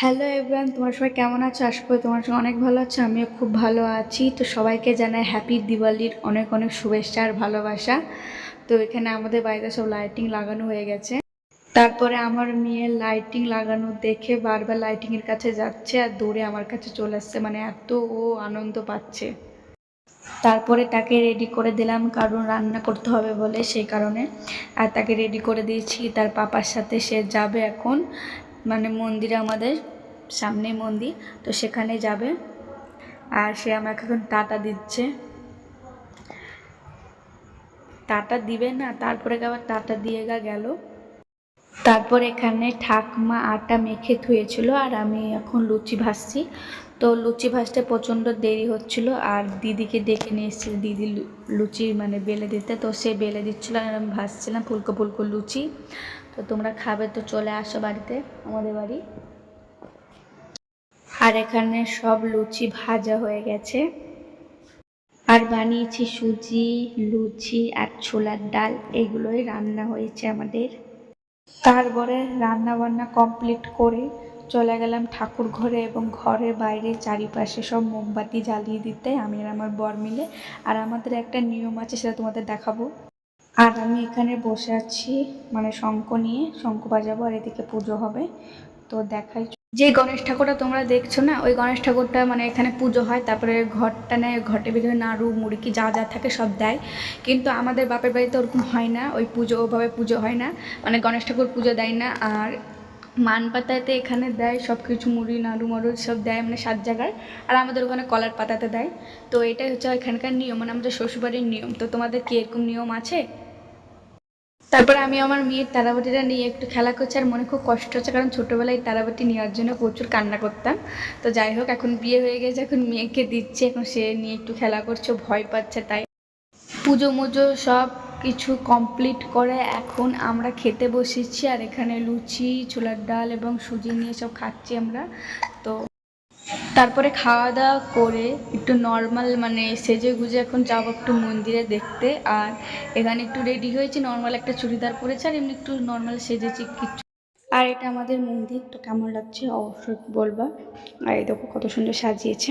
Hello everyone তোমরা সবাই কেমন আছো? আশা করি তোমার সঙ্গে অনেক ভালো আছো, আমিও খুব ভালো আছি। তো সবাইকে জানাই হ্যাপি দিওয়ালির অনেক অনেক শুভেচ্ছা আর ভালোবাসা। তো এখানে আমাদের বাড়িতে সব লাইটিং লাগানো হয়ে গেছে। তারপরে আমার মেয়ের লাইটিং লাগানো দেখে বারবার লাইটিংয়ের কাছে যাচ্ছে আর দৌড়ে আমার কাছে চলে আসছে মানে এত ও আনন্দ পাচ্ছে। তারপরে তাকে রেডি করে দিলাম কারণ রান্না করতে হবে বলে সেই কারণে। আর তাকে রেডি করে দিয়েছি, তার পাপার সাথে সে যাবে এখন। মানে মন্দিরে আমাদের সামনে মন্দির, তো সেখানে যাবে। আর সে আমাকে এখন টাটা দিচ্ছে। টাটা দিবে না, তারপরে আবার টাটা দিয়ে গা গেল। তারপর এখানে ঠাকমা আটা মেখে থুয়েছিল আর আমি এখন লুচি ভাজছি। তো লুচি ভাজতে প্রচণ্ড দেরি হচ্ছিল আর দিদিকে ডেকে নিয়ে এসেছিল দিদি লুচি মানে বেলে দিতে। তো সে বেলে দিচ্ছিল আর আমি ভাজছিলাম ফুলকো ফুলকো লুচি। তো তোমরা খাবে তো চলে আসো বাড়িতে, আমাদের বাড়ি। আর এখানে সব লুচি ভাজা হয়ে গেছে। আর বানিয়েছি সুজি, লুচি আর ছোলার ডাল, এগুলোই রান্না হয়েছে আমাদের। তারপরে রান্না বান্না কমপ্লিট করে চলে গেলাম ঠাকুর ঘরে এবং ঘরের বাইরে চারিপাশে সব মোমবাতি জ্বালিয়ে দিতে, আমি আর আমার বর মিলে। আর আমাদের একটা নিয়ম আছে, সেটা তোমাদের দেখাবো। আর আমি এখানে বসে আছি মানে শঙ্খ নিয়ে, শঙ্খ বাজাবো আর এদিকে পুজো হবে। তো দেখাই। যে গণেশ ঠাকুরটা তোমরা দেখছ না, ওই গণেশ ঠাকুরটা মানে এখানে পুজো হয়, তারপরে ঘরটা নেয় ঘটের ভিতরে নাড়ু, মুড়কি যা যা থাকে সব দেয়। কিন্তু আমাদের বাপের বাড়িতে ওরকম হয় না, ওই পুজো ওভাবে পুজো হয় না মানে গণেশ ঠাকুর পুজো দেয় না। আর মান পাতাতে এখানে দেয় সব কিছু মুড়ি, নাড়ু, মাড়ু সব দেয় মানে সাত জায়গায় আর আমাদের ওখানে কলার পাতাতে দেয়। তো এটাই হচ্ছে এখানকার নিয়ম মানে আমাদের শ্বশুরবাড়ির নিয়ম। তো তোমাদের কি এরকম নিয়ম আছে? তারপরে আমি আমার মেয়ের তারাবাটিটা নিয়ে একটু খেলা করছি, আর মনে খুব কষ্ট হচ্ছে, কারণ ছোটোবেলায় তারাবাটি নেওয়ার জন্য প্রচুর কান্না করতাম। তো যাই হোক, এখন বিয়ে হয়ে গেছে, এখন মেয়েকে দিচ্ছে, এখন সে নিয়ে একটু খেলা করছে, ভয় পাচ্ছে তাই। পুজো মুজো সব কিছু কমপ্লিট করে এখন আমরা খেতে বসেছি, আর এখানে লুচি, ছোলার ডাল এবং সুজি নিয়ে সব খাচ্ছি আমরা। তো তারপরে খাওয়া দাওয়া করে একটু নর্মাল মানে সেজে গুজে এখন যাব একটু মন্দিরে দেখতে। আর এখানে একটু রেডি হয়েছি নর্মাল একটা চুড়িদার পরেছে আর এমনি একটু নর্মাল সেজেছি কিছু। আর এটা আমাদের মন্দির, তো কেমন লাগছে অবশ্যই বলবা। আর এই দেখো কত সুন্দর সাজিয়েছে।